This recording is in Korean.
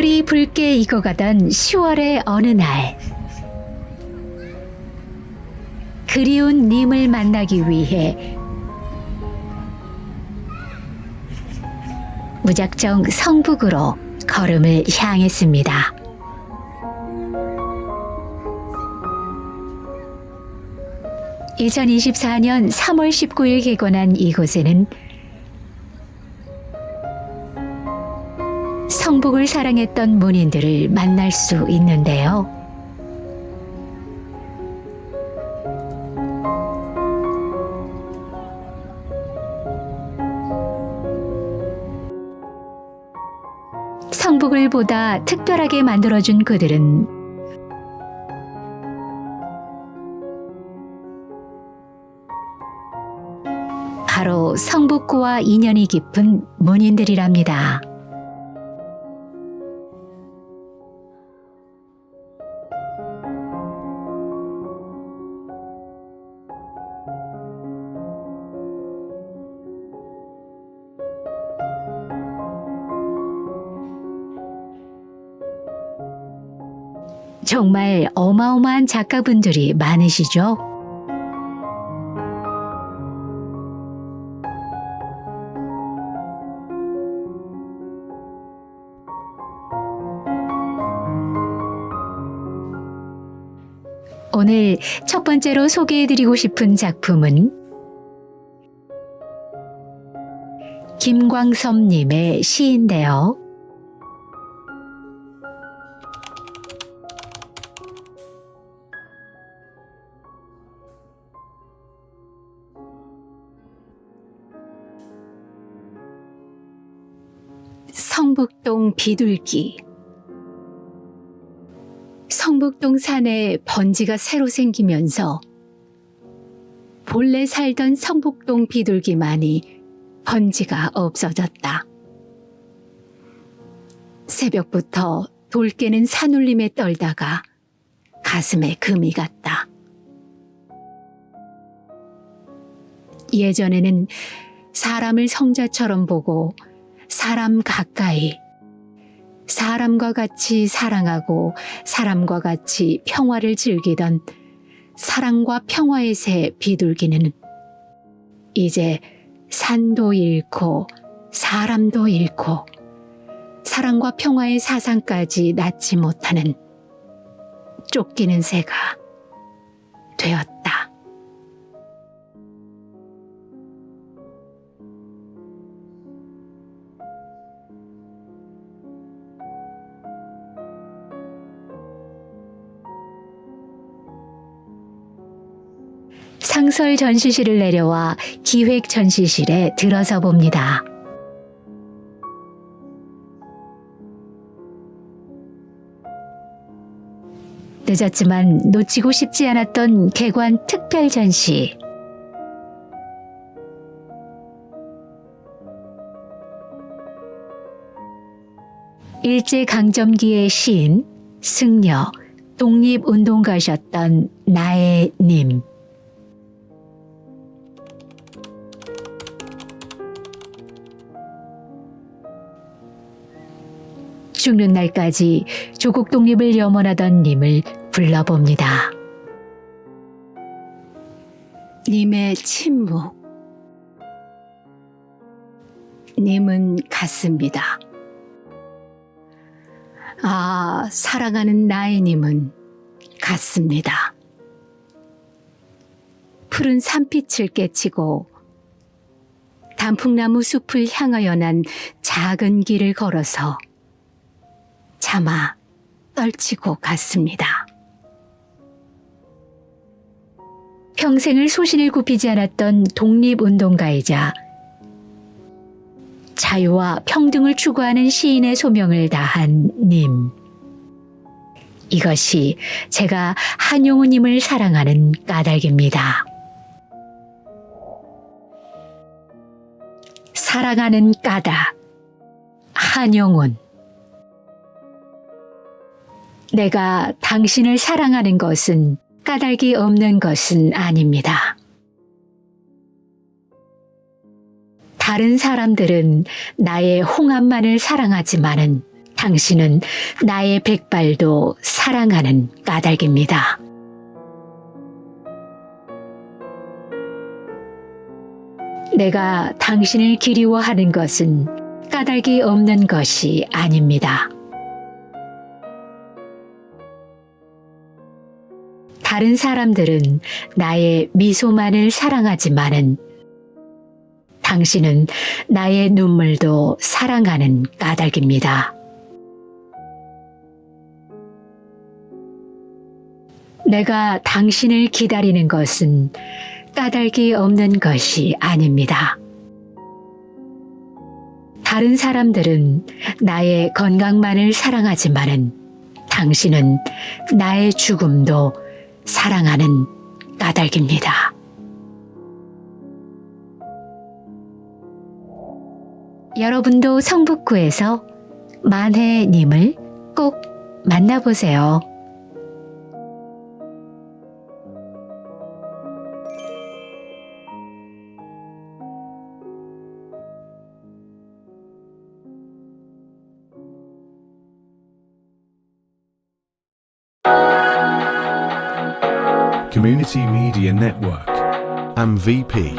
별이 붉게 익어가던 10월의 어느 날 그리운 님을 만나기 위해 무작정 성북으로 걸음을 향했습니다. (2024년 3월 19일) 개관한 이곳에는 성북을 사랑했던 문인들을 만날 수 있는데요. 성북을 보다 특별하게 만들어준 그들은 바로 성북구와 인연이 깊은 문인들이랍니다. 정말 어마어마한 작가분들이 많으시죠? 오늘 첫 번째로 소개해드리고 싶은 작품은 김광섭님의 시인데요. 성북동 비둘기 성북동 산에 번지가 새로 생기면서 본래 살던 성북동 비둘기만이 번지가 없어졌다. 새벽부터 돌 깨는 산울림에 떨다가 가슴에 금이 갔다. 예전에는 사람을 성자처럼 보고 사람 가까이 사람과 같이 사랑하고 사람과 같이 평화를 즐기던 사랑과 평화의 새 비둘기는 이제 산도 잃고 사람도 잃고 사랑과 평화의 사상까지 낳지 못하는 쫓기는 새가 되었다. 상설 전시실을 내려와 기획 전시실에 들어서 봅니다. 늦었지만 놓치고 싶지 않았던 개관 특별 전시. 일제 강점기의 시인, 승려, 독립운동가셨던 나의 님. 죽는 날까지 조국 독립을 염원하던 님을 불러봅니다. 님의 침묵. 님은 같습니다. 아, 사랑하는 나의 님은 같습니다. 푸른 산빛을 깨치고 단풍나무 숲을 향하여 난 작은 길을 걸어서 차마 떨치고 갔습니다. 평생을 소신을 굽히지 않았던 독립운동가이자 자유와 평등을 추구하는 시인의 소명을 다한 님. 이것이 제가 한용우님을 사랑하는 까닭입니다. 사랑하는 까닭. 한용운. 내가 당신을 사랑하는 것은 까닭이 없는 것은 아닙니다. 다른 사람들은 나의 홍합만을 사랑하지만은 당신은 나의 백발도 사랑하는 까닭입니다. 내가 당신을 기리워하는 것은 까닭이 없는 것이 아닙니다. 다른 사람들은 나의 미소만을 사랑하지만은 당신은 나의 눈물도 사랑하는 까닭입니다. 내가 당신을 기다리는 것은 까닭이 없는 것이 아닙니다. 다른 사람들은 나의 건강만을 사랑하지만은 당신은 나의 죽음도 사랑하는 까닭입니다. 여러분도 성북구에서 만혜님을 꼭 만나보세요. Community Media Network. MVP.